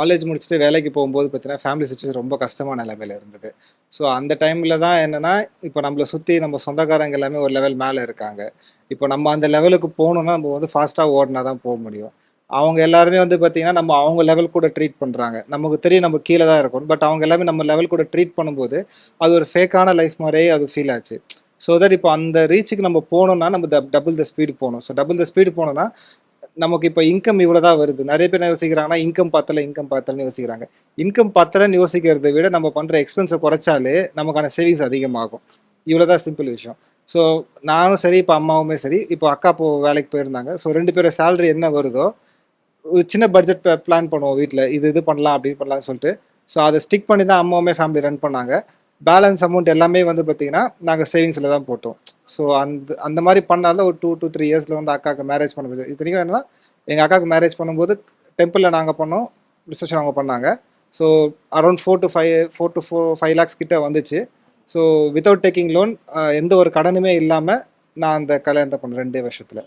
College முடிச்சுட்டு வேலைக்கு போகும்போது பார்த்தீங்கன்னா ஃபேமிலி சுச்சுவேஷன் ரொம்ப கஷ்டமான நிலைமையில இருந்தது. ஸோ அந்த டைமில் தான் என்னென்னா இப்போ நம்மளை சுற்றி நம்ம சொந்தக்காரங்க எல்லாமே ஒரு லெவல் மேலே இருக்காங்க. இப்போ நம்ம அந்த லெவலுக்கு போகணுன்னா நம்ம வந்து ஃபாஸ்ட்டாக ஓடினா தான் போக முடியும். அவங்க எல்லாருமே வந்து பார்த்தீங்கன்னா நம்ம அவங்க லெவல் கூட ட்ரீட் பண்ணுறாங்க நமக்கு தெரியும் நம்ம கீழே தான் இருக்கணும். பட் அவங்க எல்லாமே நம்ம லெவல் கூட ட்ரீட் பண்ணும்போது அது ஒரு ஃபேக்கான லைஃப் மாதிரியே அது ஃபீல் ஆச்சு. ஸோ தட் இப்போ அந்த ரீச்சுக்கு நம்ம போகணும்னா நம்ம டபுள் த ஸ்பீடு போகணும். ஸோ டபுள் த ஸ்பீடு போனோம்னா நமக்கு இப்போ இன்கம் இவ்வளோ தான் வருது. நிறைய பேர் என்ன யோசிக்கிறாங்கன்னா இன்கம் பத்தல இன்கம் பத்தலன்னு யோசிக்கிறாங்க. இன்கம் பத்தலன்னு யோசிக்கிறதை விட நம்ம பண்ணுற எக்ஸ்பென்ஸை குறைச்சாலே நமக்கான சேவிங்ஸ் அதிகமாகும். இவ்வளோ தான் சிம்பிள் விஷயம். ஸோ நானும் சரி இப்போ அம்மாவுமே சரி இப்போ அக்கா இப்போ வேலைக்கு போயிருந்தாங்க. ஸோ ரெண்டு பேரும் சேலரி என்ன வருதோ ஒரு சின்ன பட்ஜெட் பிளான் பண்ணுவோம் வீட்டில் இது இது பண்ணலாம் அப்படின்னு பண்ணலாம்னு சொல்லிட்டு. ஸோ அதை ஸ்டிக் பண்ணி தான் அம்மாவுமே ஃபேமிலி ரன் பண்ணாங்க. பேலன்ஸ் அமௌண்ட் எல்லாமே வந்து பார்த்தீங்கன்னா நாங்கள் சேவிங்ஸில் தான் போட்டோம். ஸோ அந்த அந்த மாதிரி பண்ணாலும் ஒரு டூ டூ த்ரீ இயர்ஸில் வந்து அக்காவுக்கு மேரேஜ் பண்ண போது இத்தனைக்கும் என்னன்னா எங்கள் அக்காவுக்கு மேரேஜ் பண்ணும்போது டெம்பிளில் நாங்கள் பண்ணோம் ரிசப்ஷன் அவங்க பண்ணாங்க. So around four to five four to four five lakhs கிட்டே வந்துச்சு. ஸோ வித்தவுட் டேக்கிங் லோன் எந்த ஒரு கடனுமே இல்லாமல் நான் அந்த கல்யாணத்தை பண்ணேன் ரெண்டே வருஷத்தில்.